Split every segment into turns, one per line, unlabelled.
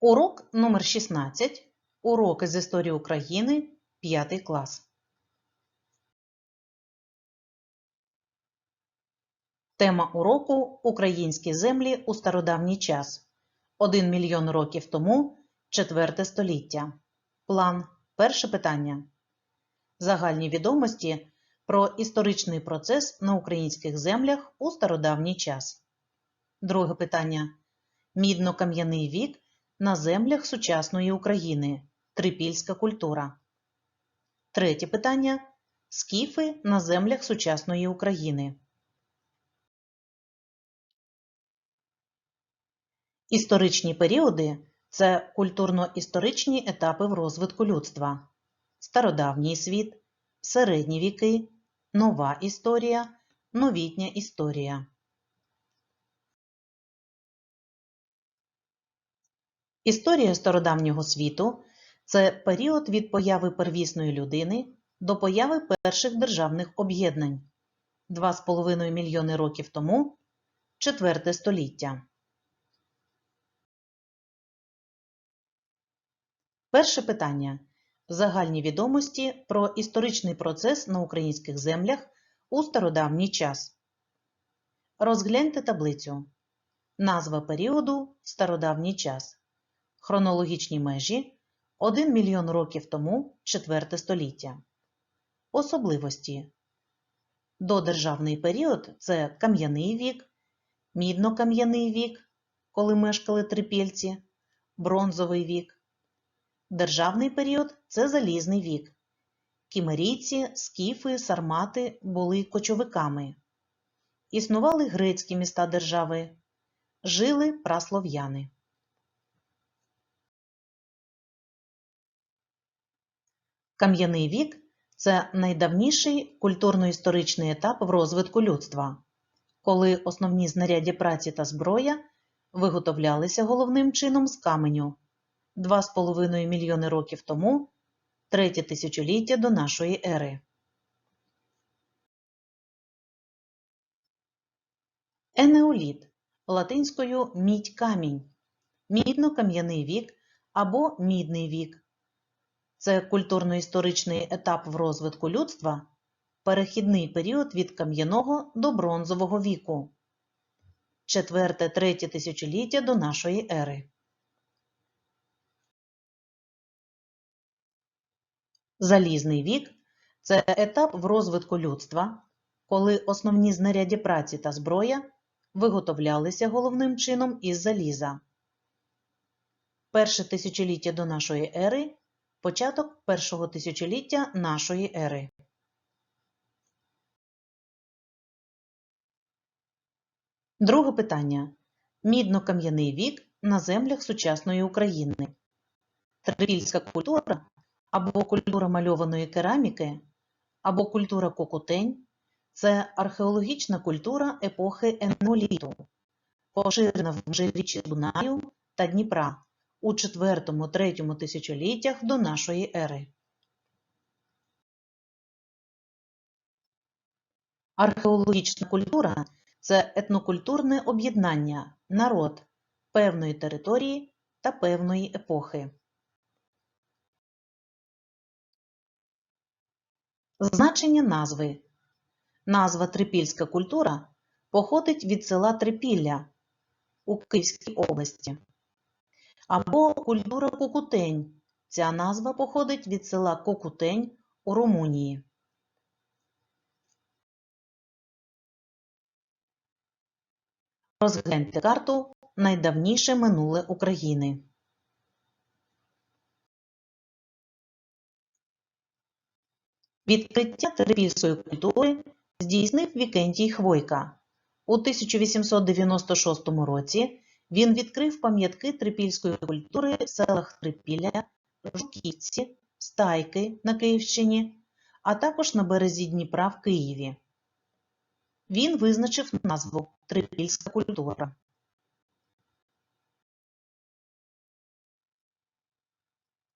Урок номер 16. Уроки з історії України. 5 клас. Тема уроку Українські землі у стародавній час. 1 мільйон років тому. 4 століття. План. Перше питання. Загальні відомості про історичний процес на українських землях у стародавній час. Друге питання. Мідно-кам'яний вік на землях сучасної України. Трипільська культура. Третє питання. Скіфи на землях сучасної України. Історичні періоди це культурно-історичні етапи в розвитку людства. Стародавній світ, середні віки, нова історія, новітня історія. Історія стародавнього світу це період від появи первісної людини до появи перших державних об'єднань 2,5 мільйони років тому, 4 століття. Перше питання. Загальні відомості про історичний процес на українських землях у стародавній час. Розгляньте таблицю. Назва періоду стародавній час. Хронологічні межі 1 мільйон років тому 4 століття. Особливості. Додержавний період це кам'яний вік, мідно-кам'яний вік, коли мешкали трипільці, бронзовий вік. Державний період це залізний вік. Кімерійці, скіфи, сармати були кочовиками. Існували грецькі міста держави. Жили праслов'яни. Кам'яний вік це найдавніший культурно-історичний етап в розвитку людства, коли основні знаряддя праці та зброя виготовлялися головним чином з каменю 2,5 мільйони років тому, третє тисячоліття до нашої ери. Енеоліт латинською мідь камінь, мідно-кам'яний вік або мідний вік. Це культурно-історичний етап в розвитку людства, перехідний період від кам'яного до бронзового віку, четверте-третє тисячоліття до нашої ери. Залізний вік це етап в розвитку людства, коли основні знаряддя праці та зброя виготовлялися головним чином із заліза. Перше тисячоліття до нашої ери початок першого тисячоліття нашої ери. Друге питання. Мідно-кам'яний вік на землях сучасної України. Трипільська культура або культура мальованої кераміки, або культура кокутень це археологічна культура епохи енеоліту, поширена в межиріччі Дунаю та Дніпра у 4-3 тисячоліттях до нашої ери. Археологічна культура це етнокультурне об'єднання, народ певної території та певної епохи. Значення назви Назва Трипільська культура походить від села Трипілля у Київській області. Або культура Кокутень. Ця назва походить від села Кокутень у Румунії. Розгляньте карту Найдавніше минуле України. Відкриття трипільської культури здійснив Вікентій Хвойка. У 1896 році він відкрив пам'ятки трипільської культури в селах Трипілля, Жуківці, Стайки на Київщині, а також на березі Дніпра в Києві. Він визначив назву Трипільська культура.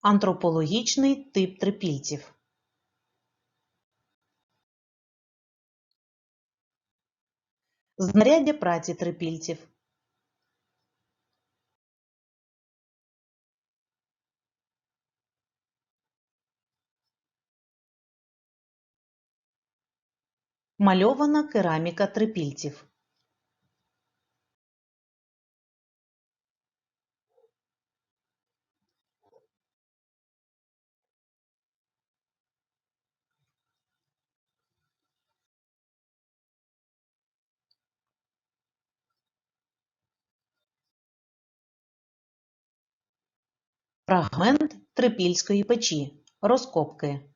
Антропологічний тип трипільців Знаряддя праці трипільців Мальована кераміка трипільців. Фрагмент трипільської печі. Розкопки.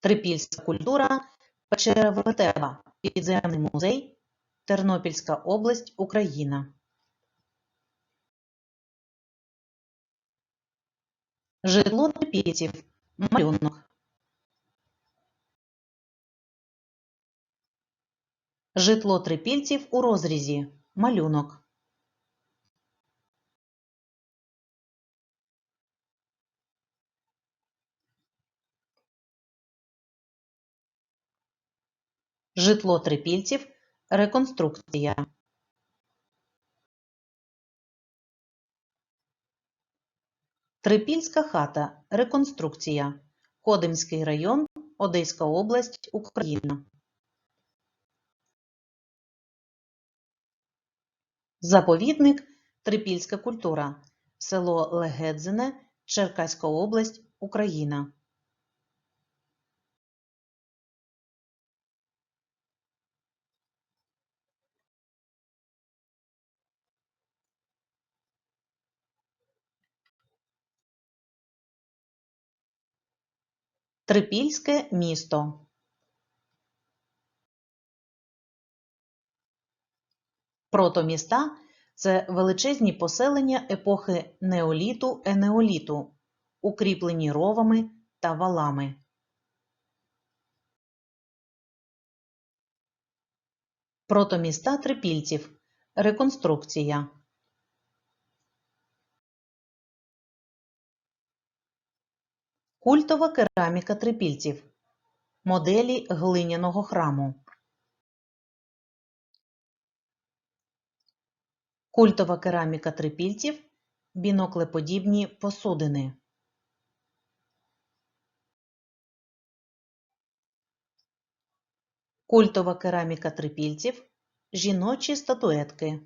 Трипільська культура. Печера Веретева. Підземний музей. Тернопільська область, Україна. Житло трипільців. Малюнок. Житло трипільців у розрізі. Малюнок. Житло трипільців. Реконструкція. Трипільська хата. Реконструкція. Кодимський район. Одеська область, Україна. Заповідник. Трипільська культура. Село Легедзине. Черкаська область, Україна. Трипільське місто. Протоміста – це величезні поселення епохи неоліту енеоліту, укріплені ровами та валами. Протоміста трипільців. Реконструкція. Культова кераміка трипільців. Моделі глиняного храму. Культова кераміка трипільців. Біноклеподібні посудини. Культова кераміка трипільців. Жіночі статуетки.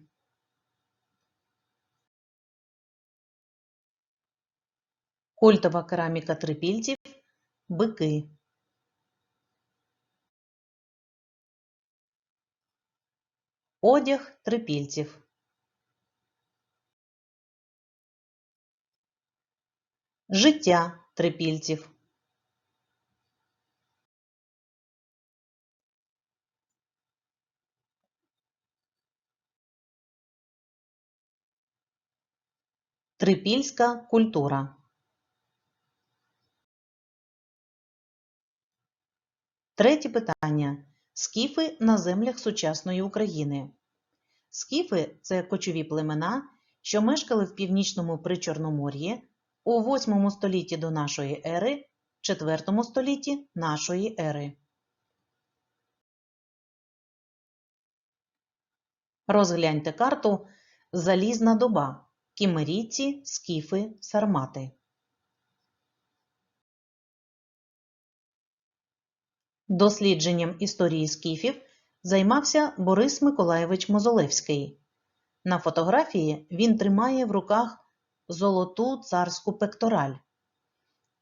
Культова кераміка трипільців. Бики. Одяг трипільців. Життя трипільців. Трипільська культура. Третє питання. Скіфи на землях сучасної України. Скіфи – це кочові племена, що мешкали в північному Причорномор'ї у 8 столітті до нашої ери, 4 столітті нашої ери. Розгляньте карту Залізна доба. Кімерійці, скіфи, сармати. Дослідженням історії скіфів займався Борис Миколайович Мозолевський. На фотографії він тримає в руках золоту царську пектораль.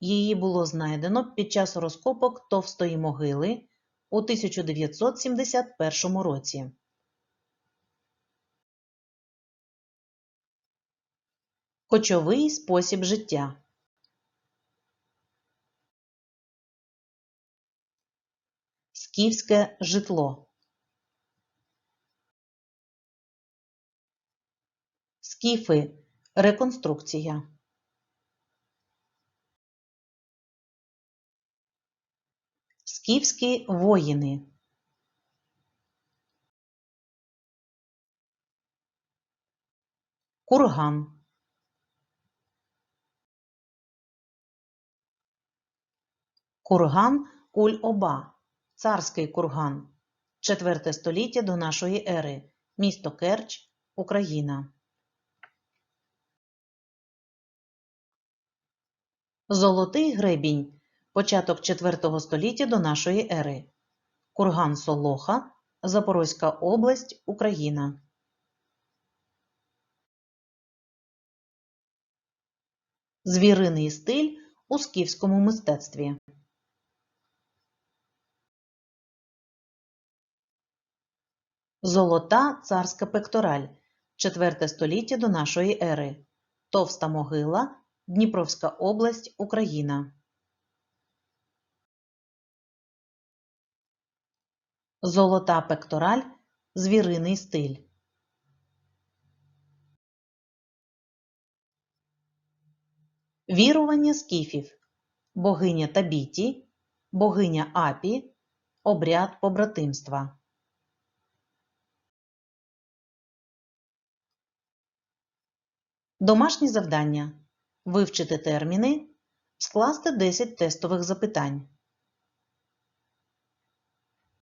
Її було знайдено під час розкопок Товстої могили у 1971 році. Кочовий спосіб життя. Скіфське житло. Скіфи. Реконструкція. Скіфські воїни. Курган. Курган Куль-Оба. Царський курган. Четверте століття до нашої ери. Місто Керч, Україна. Золотий гребінь. Початок 4 століття до нашої ери. Курган Солоха, Запорозька область, Україна. Звіриний стиль у скіфському мистецтві. Золота царська пектораль. 4 століття до нашої ери. Товста могила. Дніпровська область, Україна. Золота пектораль. Звіриний стиль. Вірування скіфів. Богиня Табіті. Богиня Апі. Обряд побратимства. Домашні завдання. Вивчити терміни. Скласти 10 тестових запитань.